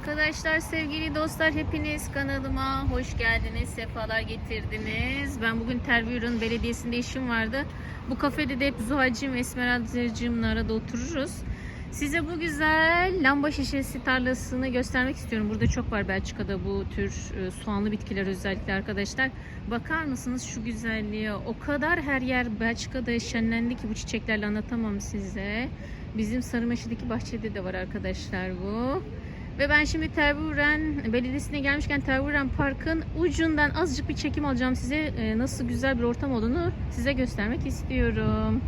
Arkadaşlar, sevgili dostlar hepiniz kanalıma hoş geldiniz, sefalar getirdiniz. Ben bugün Terviyur'un belediyesinde işim vardı. Bu kafede de hep Zuhal'cığım ve Esmeralda'cığımla arada otururuz. Size bu güzel lamba şişesi tarlasını göstermek istiyorum. Burada çok var Belçika'da bu tür e, soğanlı bitkiler özellikle arkadaşlar. Bakar mısınız şu güzelliğe? O kadar her yer Belçika'da şenlendi ki bu çiçeklerle anlatamam size. Bizim Sarımeşe'deki bahçede de var arkadaşlar bu. Ve ben şimdi Tervuren Belediyesi'ne gelmişken Tervuren Park'ın ucundan azıcık bir çekim alacağım size. e, Nasıl güzel bir ortam olduğunu size göstermek istiyorum.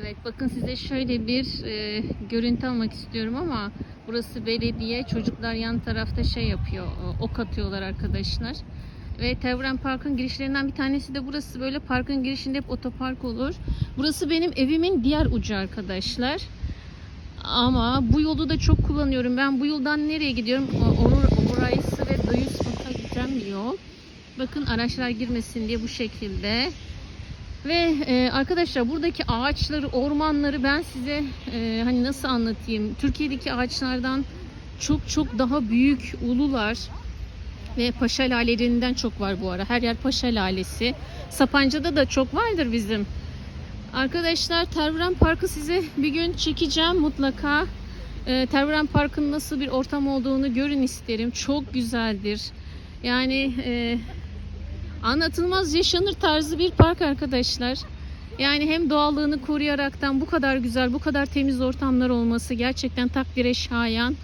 Evet bakın size şöyle bir e, görüntü almak istiyorum ama burası belediye. Çocuklar yan tarafta şey yapıyor. Ok atıyorlar arkadaşlar. Ve Tervuren Park'ın girişlerinden bir tanesi de burası. Böyle parkın girişinde hep otopark olur. Burası benim evimin diğer ucu arkadaşlar. Ama bu yolu da çok kullanıyorum. Ben bu yoldan nereye gidiyorum? Orayısı ve Duyusmut'a giden yol. Bakın araçlar girmesin diye bu şekilde. Ve e, arkadaşlar buradaki ağaçları, ormanları ben size e, hani nasıl anlatayım? Türkiye'deki ağaçlardan çok çok daha büyük ulular ve paşa lalelerinden çok var bu ara. Her yer paşa lalesi. Sapanca'da da çok vardır bizim. Arkadaşlar Tervuren Parkı size bir gün çekeceğim mutlaka. Ee, Tervuren Park'ın nasıl bir ortam olduğunu görün isterim. Çok güzeldir. Yani e, anlatılmaz yaşanır tarzı bir park arkadaşlar. Yani hem doğallığını koruyaraktan bu kadar güzel, bu kadar temiz ortamlar olması gerçekten takdire şayan.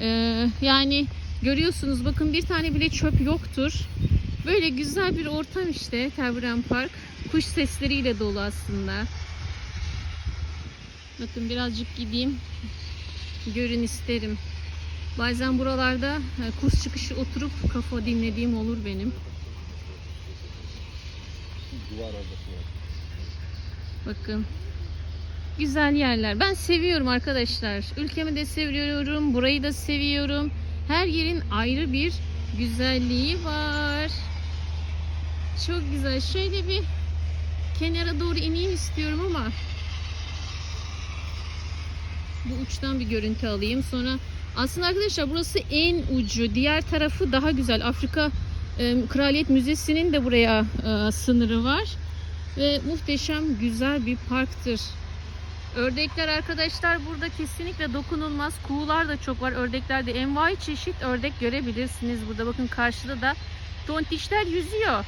Ee, yani görüyorsunuz bakın bir tane bile çöp yoktur. Böyle güzel bir ortam işte Tervuren Park. Kuş sesleriyle dolu aslında. Bakın birazcık gideyim. Görün isterim. Bazen buralarda e, kurs çıkışı oturup kafa dinlediğim olur benim. Bakın. Güzel yerler. Ben seviyorum arkadaşlar. Ülkemi de seviyorum. Burayı da seviyorum. Her yerin ayrı bir güzelliği var. Çok güzel. Şöyle bir kenara doğru ineyim istiyorum ama bu uçtan bir görüntü alayım. Sonra aslında arkadaşlar burası en ucu. Diğer tarafı daha güzel. Afrika e, Kraliyet Müzesi'nin de buraya e, sınırı var. Ve muhteşem güzel bir parktır. Ördekler arkadaşlar burada kesinlikle dokunulmaz. Kuğular da çok var. Ördeklerde envai çeşit ördek görebilirsiniz. Burada bakın karşıda da tontişler yüzüyor.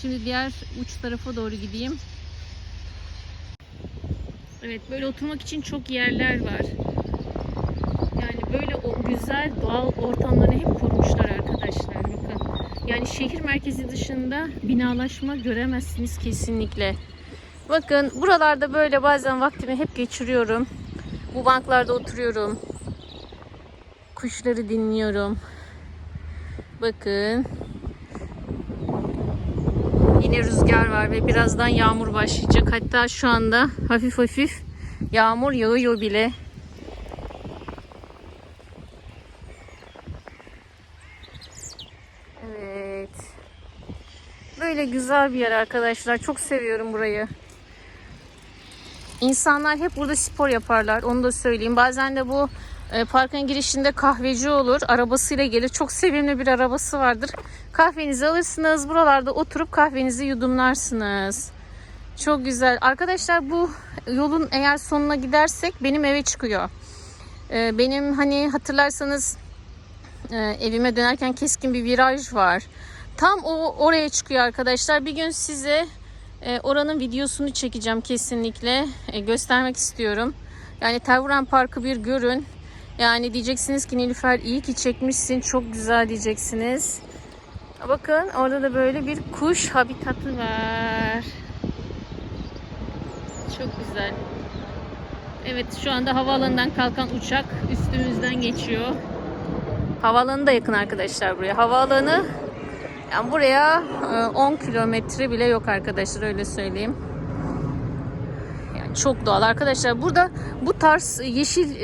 Şimdi diğer uç tarafa doğru gideyim. Evet böyle oturmak için çok yerler var. Yani böyle o güzel doğal ortamları hep korumuşlar arkadaşlar. Bakın. Yani şehir merkezi dışında binalaşma göremezsiniz kesinlikle. Bakın buralarda böyle bazen vaktimi hep geçiriyorum. Bu banklarda oturuyorum. Kuşları dinliyorum. Bakın. Yine rüzgar var ve birazdan yağmur başlayacak. Hatta şu anda hafif hafif yağmur yağıyor bile. Evet. Böyle güzel bir yer arkadaşlar. Çok seviyorum burayı. İnsanlar hep burada spor yaparlar. Onu da söyleyeyim. Bazen de bu e, parkın girişinde kahveci olur. Arabasıyla gelir. Çok sevimli bir arabası vardır. Kahvenizi alırsınız. Buralarda oturup kahvenizi yudumlarsınız. Çok güzel. Arkadaşlar bu yolun eğer sonuna gidersek benim eve çıkıyor. E, benim hani hatırlarsanız e, evime dönerken keskin bir viraj var. Tam o oraya çıkıyor arkadaşlar. Bir gün size oranın videosunu çekeceğim kesinlikle. Göstermek istiyorum. Yani Tervuren Parkı bir görün. Yani diyeceksiniz ki Nilüfer iyi ki çekmişsin. Çok güzel diyeceksiniz. Bakın orada da böyle bir kuş habitatı var. Çok güzel. Evet şu anda havaalanından kalkan uçak üstümüzden geçiyor. Havaalanı da yakın arkadaşlar buraya. Havaalanı yani buraya e, 10 kilometre bile yok arkadaşlar öyle söyleyeyim. Çok doğal arkadaşlar. Burada bu tarz yeşil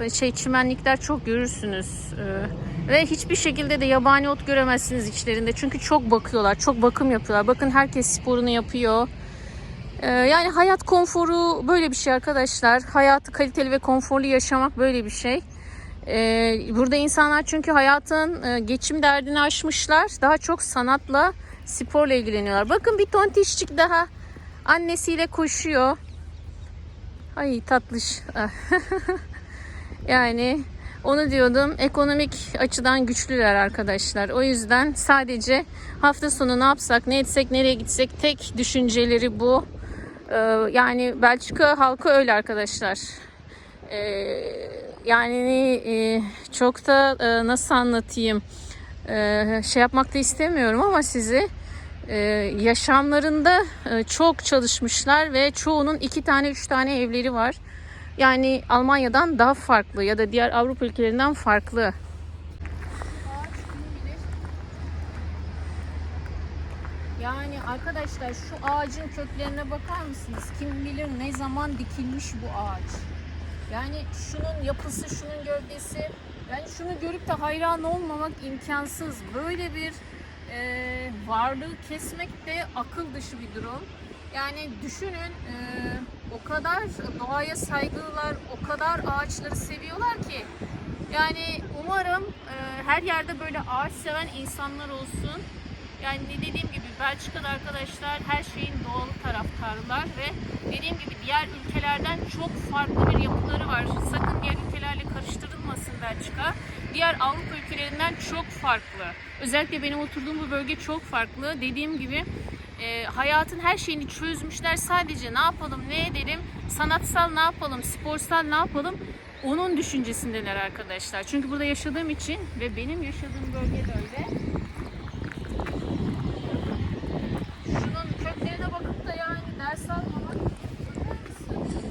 e, şey çimenlikler çok görürsünüz. E, Ve hiçbir şekilde de yabani ot göremezsiniz içlerinde. Çünkü çok bakıyorlar, çok bakım yapıyorlar. Bakın herkes sporunu yapıyor. Ee, yani hayat konforu böyle bir şey arkadaşlar. Hayatı kaliteli ve konforlu yaşamak böyle bir şey. Ee, burada insanlar çünkü hayatın e, geçim derdini aşmışlar. Daha çok sanatla, sporla ilgileniyorlar. Bakın bir tontişçik daha annesiyle koşuyor. Ay tatlış. yani onu diyordum ekonomik açıdan güçlüler arkadaşlar. O yüzden sadece hafta sonu ne yapsak, ne etsek, nereye gitsek tek düşünceleri bu. Ee, yani Belçika halkı öyle arkadaşlar. Ee, yani e, çok da e, nasıl anlatayım Ee, şey yapmak da istemiyorum ama sizi e, yaşamlarında e, çok çalışmışlar ve çoğunun iki tane üç tane evleri var. Yani Almanya'dan daha farklı ya da diğer Avrupa ülkelerinden farklı. Yani arkadaşlar şu ağacın köklerine bakar mısınız? Kim bilir ne zaman dikilmiş bu ağaç. Yani şunun yapısı, şunun gövdesi. Yani şunu görüp de hayran olmamak imkansız. Böyle bir e, varlığı kesmek de akıl dışı bir durum. Yani düşünün e, o kadar doğaya saygılılar, o kadar ağaçları seviyorlar ki. Yani umarım e, her yerde böyle ağaç seven insanlar olsun. Yani dediğim gibi Belçika'da arkadaşlar her şeyin doğal taraftarlar ve dediğim gibi diğer ülkelerden çok farklı bir yapıları var. Sakın diğer ülkelerle karıştırılmasın Belçika. Diğer Avrupa ülkelerinden çok farklı. Özellikle benim oturduğum bu bölge çok farklı. Dediğim gibi e, hayatın her şeyini çözmüşler. Sadece ne yapalım, ne edelim, sanatsal ne yapalım, sporsal ne yapalım onun düşüncesindeler arkadaşlar. Çünkü burada yaşadığım için ve benim yaşadığım bölge de öyle. Şunun köklerine bakıp da yani ders almamak ister misin?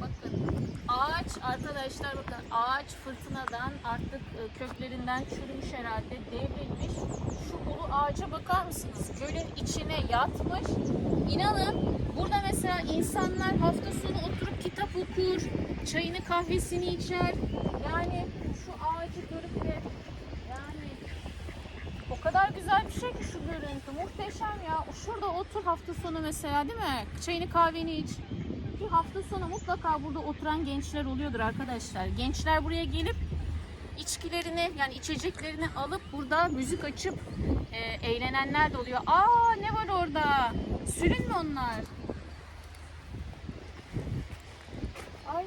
Bakın ağaç arkadaşlar bakın ağaç fırtınadan artık köklerinden çürümüş herhalde devrilmiş. Şu ulu ağaca bakar mısınız? Gölün içine yatmış. İnanın burada mesela insanlar hafta sonu oturup kitap okur, çayını kahvesini içer. Yani şu ağacı görüp de yani o kadar güzel bir şey ki şu görüntü. Muhteşem ya. Şurada otur hafta sonu mesela değil mi? Çayını kahveni iç. Ki hafta sonu mutlaka burada oturan gençler oluyordur arkadaşlar. Gençler buraya gelip içkilerini yani içeceklerini alıp burada müzik açıp e, eğlenenler de oluyor. Aa ne var orada? Sürün mü onlar? Ay.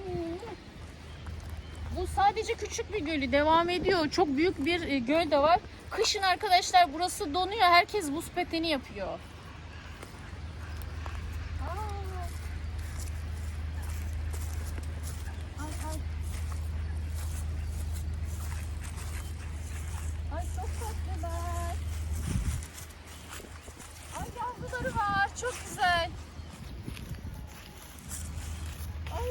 Bu sadece küçük bir gölü devam ediyor. Çok büyük bir e, göl de var. Kışın arkadaşlar burası donuyor. Herkes buz pateni yapıyor. Aa. Ay ay. Ay çok tatlılar. Ay yavruları var. Çok güzel. Ay.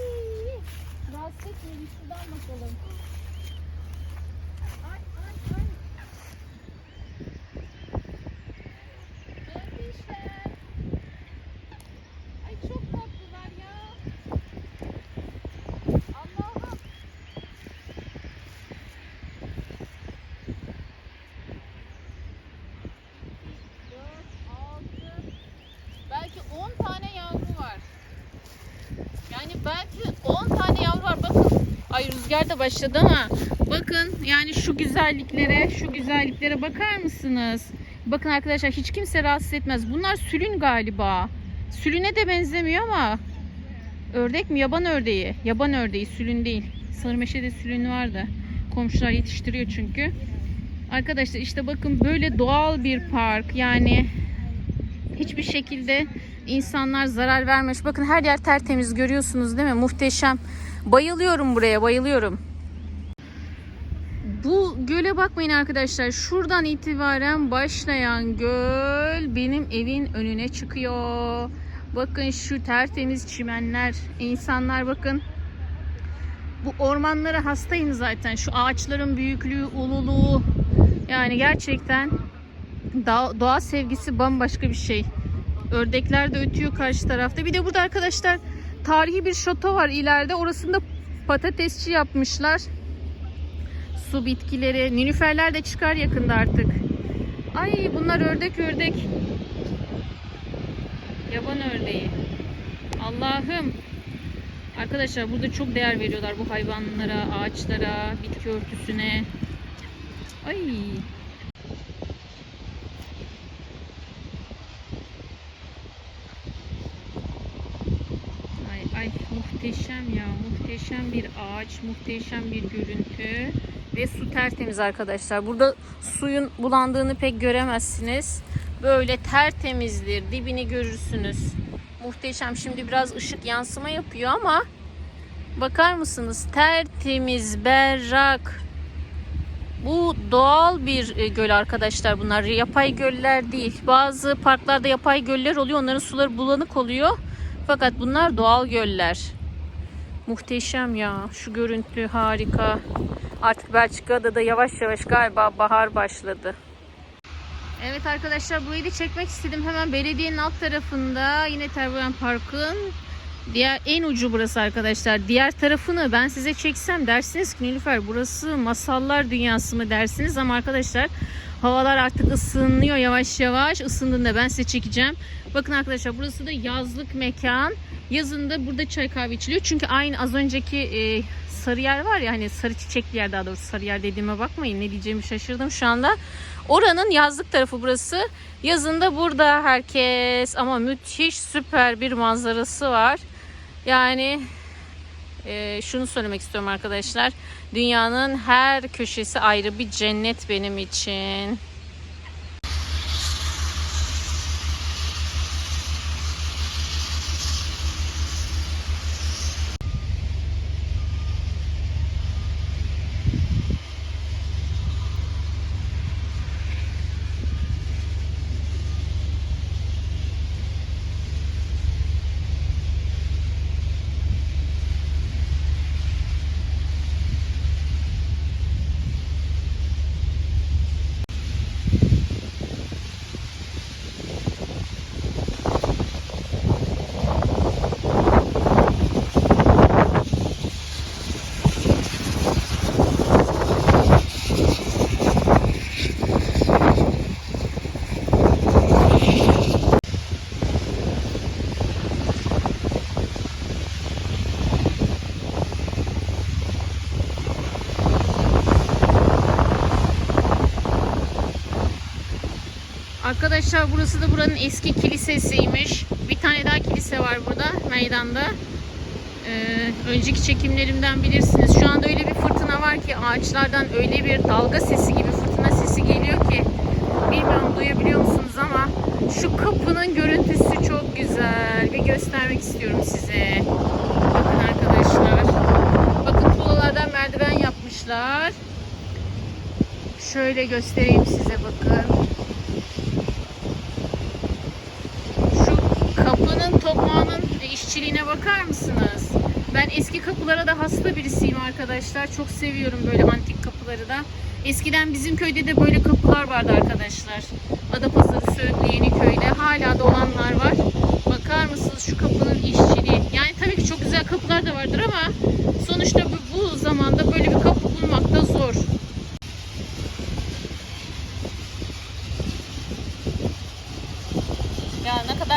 Rahatsız etmeyin. Şuradan bakalım. Ay ay ay. Gelmişler. Ay çok tatlılar ya. Allah'ım. Dört, altı, belki 10 tane yavru var. Yani belki 10 tane yavru var. Bakın. Ay rüzgar da başladı ama bakın yani şu güzelliklere, şu güzelliklere bakar mısınız? Bakın arkadaşlar hiç kimse rahatsız etmez. Bunlar sülün galiba. Sülüne de benzemiyor ama ördek mi? Yaban ördeği. Yaban ördeği, sülün değil. Sarımeşe'de sülün vardı. Komşular yetiştiriyor çünkü. Arkadaşlar işte bakın böyle doğal bir park. Yani hiçbir şekilde insanlar zarar vermiş. Bakın her yer tertemiz görüyorsunuz değil mi? Muhteşem. Bayılıyorum buraya, bayılıyorum. Bu göle bakmayın arkadaşlar. Şuradan itibaren başlayan göl benim evin önüne çıkıyor. Bakın şu tertemiz çimenler. İnsanlar bakın. Bu ormanlara hastayım zaten. Şu ağaçların büyüklüğü, ululuğu. Yani gerçekten doğa, sevgisi bambaşka bir şey. Ördekler de ötüyor karşı tarafta. Bir de burada arkadaşlar tarihi bir şato var ileride. Orasında patatesçi yapmışlar. su bitkileri. Nilüferler de çıkar yakında artık. Ay bunlar ördek ördek. Yaban ördeği. Allah'ım. Arkadaşlar burada çok değer veriyorlar bu hayvanlara, ağaçlara, bitki örtüsüne. Ay. Ay muhteşem ya. Muhteşem bir ağaç, muhteşem bir görüntü ve su tertemiz arkadaşlar. Burada suyun bulandığını pek göremezsiniz. Böyle tertemizdir. Dibini görürsünüz. Muhteşem. Şimdi biraz ışık yansıma yapıyor ama bakar mısınız? Tertemiz, berrak. Bu doğal bir e, göl arkadaşlar bunlar. Yapay göller değil. Bazı parklarda yapay göller oluyor. Onların suları bulanık oluyor. Fakat bunlar doğal göller. Muhteşem ya. Şu görüntü harika. Artık Belçika'da da yavaş yavaş galiba bahar başladı. Evet arkadaşlar burayı da çekmek istedim. Hemen belediyenin alt tarafında yine Terboyan Park'ın diğer en ucu burası arkadaşlar. Diğer tarafını ben size çeksem dersiniz ki Nilüfer burası masallar dünyası mı dersiniz ama arkadaşlar havalar artık ısınıyor yavaş yavaş. Isındığında ben size çekeceğim. Bakın arkadaşlar burası da yazlık mekan. Yazında burada çay kahve içiliyor. Çünkü aynı az önceki e, sarı yer var ya hani sarı çiçekli yer daha doğrusu sarı yer dediğime bakmayın ne diyeceğimi şaşırdım şu anda. Oranın yazlık tarafı burası. Yazında burada herkes ama müthiş süper bir manzarası var. Yani e, şunu söylemek istiyorum arkadaşlar. Dünyanın her köşesi ayrı bir cennet benim için. Arkadaşlar burası da buranın eski kilisesiymiş. Bir tane daha kilise var burada meydanda. Ee, önceki çekimlerimden bilirsiniz. Şu anda öyle bir fırtına var ki ağaçlardan öyle bir dalga sesi gibi fırtına sesi geliyor ki bilmiyorum duyabiliyor musunuz ama şu kapının görüntüsü çok güzel ve göstermek istiyorum size. Bakın arkadaşlar. Bakın tuğlalardan merdiven yapmışlar. Şöyle göstereyim size bakın. Şu kapının tokmağının işçiliğine bakar mısınız? Ben eski kapılara da hasta birisiyim arkadaşlar. Çok seviyorum böyle antik kapıları da. Eskiden bizim köyde de böyle kapılar vardı arkadaşlar. Adapazarı, Söğütlü, Yeniköy'de hala da olanlar var. Bakar mısınız şu kapının işçiliği? Yani tabii ki çok güzel kapılar da vardır ama sonuçta bu, bu zamanda böyle bir kapı bulmak da zor. Ya ne kadar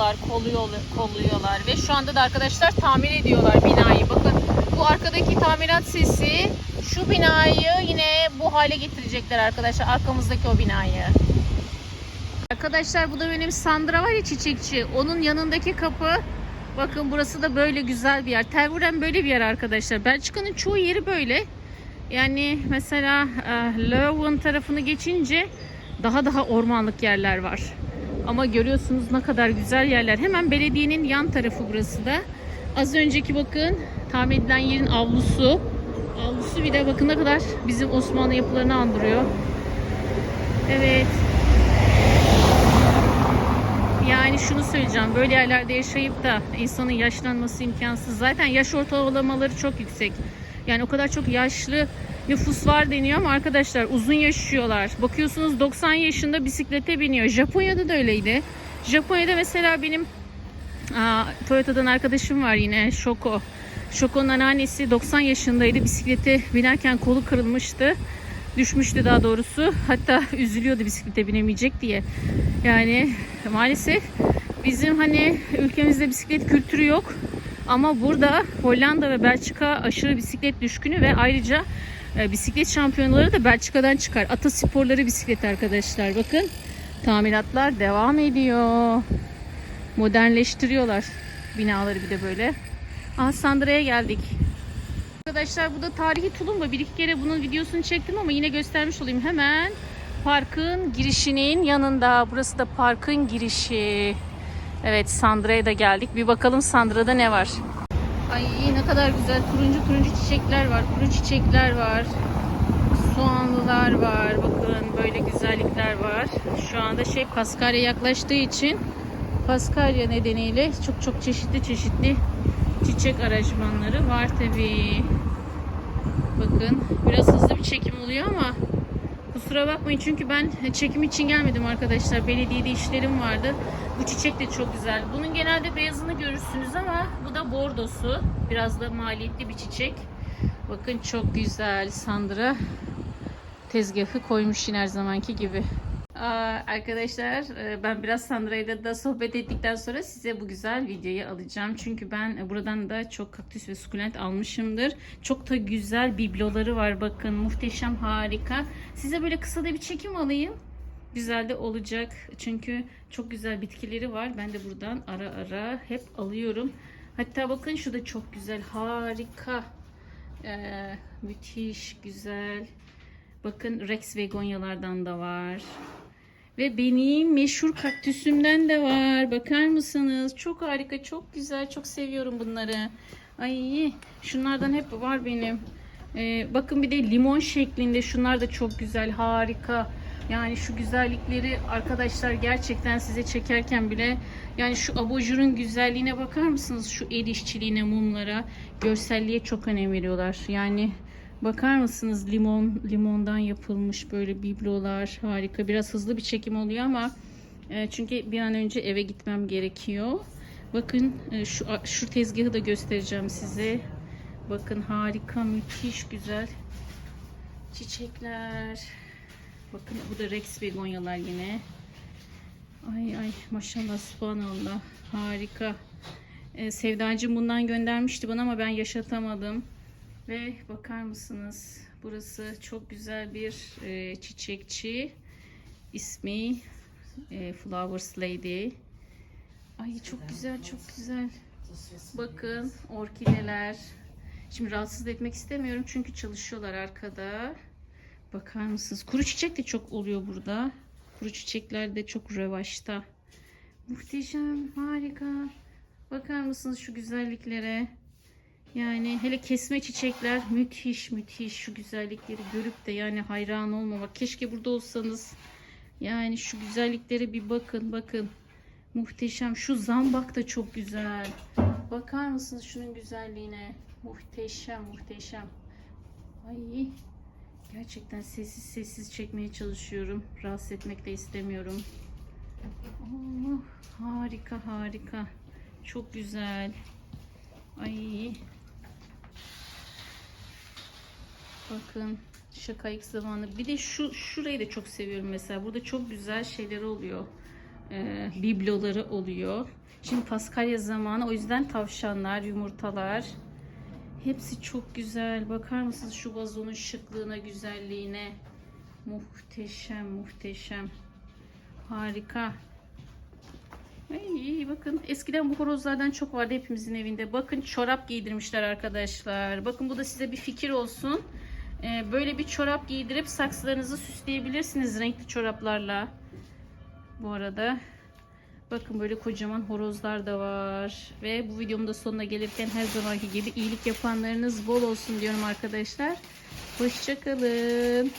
koruyorlar, kolluyorlar, kolluyorlar ve şu anda da arkadaşlar tamir ediyorlar binayı. Bakın bu arkadaki tamirat sesi şu binayı yine bu hale getirecekler arkadaşlar. Arkamızdaki o binayı. Arkadaşlar bu da benim Sandra var ya çiçekçi. Onun yanındaki kapı. Bakın burası da böyle güzel bir yer. Tervuren böyle bir yer arkadaşlar. Belçika'nın çoğu yeri böyle. Yani mesela e, Leuven tarafını geçince daha daha ormanlık yerler var. Ama görüyorsunuz ne kadar güzel yerler. Hemen belediyenin yan tarafı burası da. Az önceki bakın tamir edilen yerin avlusu. Avlusu bir de bakın ne kadar bizim Osmanlı yapılarını andırıyor. Evet. Yani şunu söyleyeceğim. Böyle yerlerde yaşayıp da insanın yaşlanması imkansız. Zaten yaş ortalamaları çok yüksek. Yani o kadar çok yaşlı nüfus var deniyor ama arkadaşlar uzun yaşıyorlar. Bakıyorsunuz 90 yaşında bisiklete biniyor. Japonya'da da öyleydi. Japonya'da mesela benim aa, Toyota'dan arkadaşım var yine Shoko. Şoko'nun anneannesi 90 yaşındaydı. Bisiklete binerken kolu kırılmıştı. Düşmüştü daha doğrusu. Hatta üzülüyordu bisiklete binemeyecek diye. Yani maalesef bizim hani ülkemizde bisiklet kültürü yok. Ama burada Hollanda ve Belçika aşırı bisiklet düşkünü ve ayrıca e, bisiklet şampiyonları da Belçika'dan çıkar. Atasporları bisiklet arkadaşlar. Bakın tamiratlar devam ediyor. Modernleştiriyorlar binaları bir de böyle. Aha Sandra'ya geldik. Arkadaşlar bu da tarihi tulumba. Bir iki kere bunun videosunu çektim ama yine göstermiş olayım. Hemen parkın girişinin yanında. Burası da parkın girişi. Evet Sandra'ya da geldik. Bir bakalım Sandra'da ne var. Ay ne kadar güzel turuncu turuncu çiçekler var. Kuru çiçekler var. Soğanlılar var. Bakın böyle güzellikler var. Şu anda şey Paskalya yaklaştığı için Paskalya nedeniyle çok çok çeşitli çeşitli çiçek aranjmanları var tabii. Bakın biraz hızlı bir çekim oluyor ama kusura bakmayın çünkü ben çekim için gelmedim arkadaşlar. Belediyede işlerim vardı. Bu çiçek de çok güzel. Bunun genelde beyazını görürsünüz ama bu da bordosu. Biraz da maliyetli bir çiçek. Bakın çok güzel Sandra tezgahı koymuş yine her zamanki gibi. Arkadaşlar e, ben biraz Sandra ile de sohbet ettikten sonra size bu güzel videoyu alacağım. Çünkü ben e, buradan da çok kaktüs ve sukulent almışımdır. Çok da güzel bibloları var bakın muhteşem harika. Size böyle kısa da bir çekim alayım. Güzel de olacak. Çünkü çok güzel bitkileri var. Ben de buradan ara ara hep alıyorum. Hatta bakın şu da çok güzel harika. Ee, müthiş güzel. Bakın Rex Begonyalardan da var. Ve benim meşhur kaktüsümden de var. Bakar mısınız? Çok harika, çok güzel. Çok seviyorum bunları. Ay, şunlardan hep var benim. Ee, bakın bir de limon şeklinde. Şunlar da çok güzel, harika. Yani şu güzellikleri arkadaşlar gerçekten size çekerken bile yani şu abajurun güzelliğine bakar mısınız? Şu el işçiliğine, mumlara, görselliğe çok önem veriyorlar. Yani Bakar mısınız limon limondan yapılmış böyle biblolar harika. Biraz hızlı bir çekim oluyor ama e, çünkü bir an önce eve gitmem gerekiyor. Bakın e, şu şu tezgahı da göstereceğim size. Bakın harika, müthiş güzel çiçekler. Bakın bu da Rex begonyalar yine. Ay ay maşallah subhanallah harika. E, Sevdacığım bundan göndermişti bana ama ben yaşatamadım. Ve bakar mısınız? Burası çok güzel bir e, çiçekçi. İsmi e, Flowers Lady. Ay çok güzel, çok güzel. Bakın orkideler. Şimdi rahatsız etmek istemiyorum çünkü çalışıyorlar arkada. Bakar mısınız? Kuru çiçek de çok oluyor burada. Kuru çiçekler de çok revaçta. Muhteşem, harika. Bakar mısınız şu güzelliklere? Yani hele kesme çiçekler müthiş müthiş şu güzellikleri görüp de yani hayran olmamak. Keşke burada olsanız. Yani şu güzelliklere bir bakın bakın. Muhteşem. Şu zambak da çok güzel. Bakar mısınız şunun güzelliğine? Muhteşem muhteşem. Ay gerçekten sessiz sessiz çekmeye çalışıyorum. Rahatsız etmek de istemiyorum. Oh, harika harika. Çok güzel. Ay Bakın şakayık zamanı. Bir de şu şurayı da çok seviyorum mesela. Burada çok güzel şeyler oluyor. Ee, bibloları oluyor. Şimdi Paskalya zamanı o yüzden tavşanlar, yumurtalar. Hepsi çok güzel. Bakar mısınız şu vazonun şıklığına, güzelliğine? Muhteşem, muhteşem. Harika. Ay, bakın eskiden bu horozlardan çok vardı hepimizin evinde. Bakın çorap giydirmişler arkadaşlar. Bakın bu da size bir fikir olsun. Ee, böyle bir çorap giydirip saksılarınızı süsleyebilirsiniz renkli çoraplarla. Bu arada bakın böyle kocaman horozlar da var. Ve bu videomun da sonuna gelirken her zamanki gibi iyilik yapanlarınız bol olsun diyorum arkadaşlar. Hoşçakalın.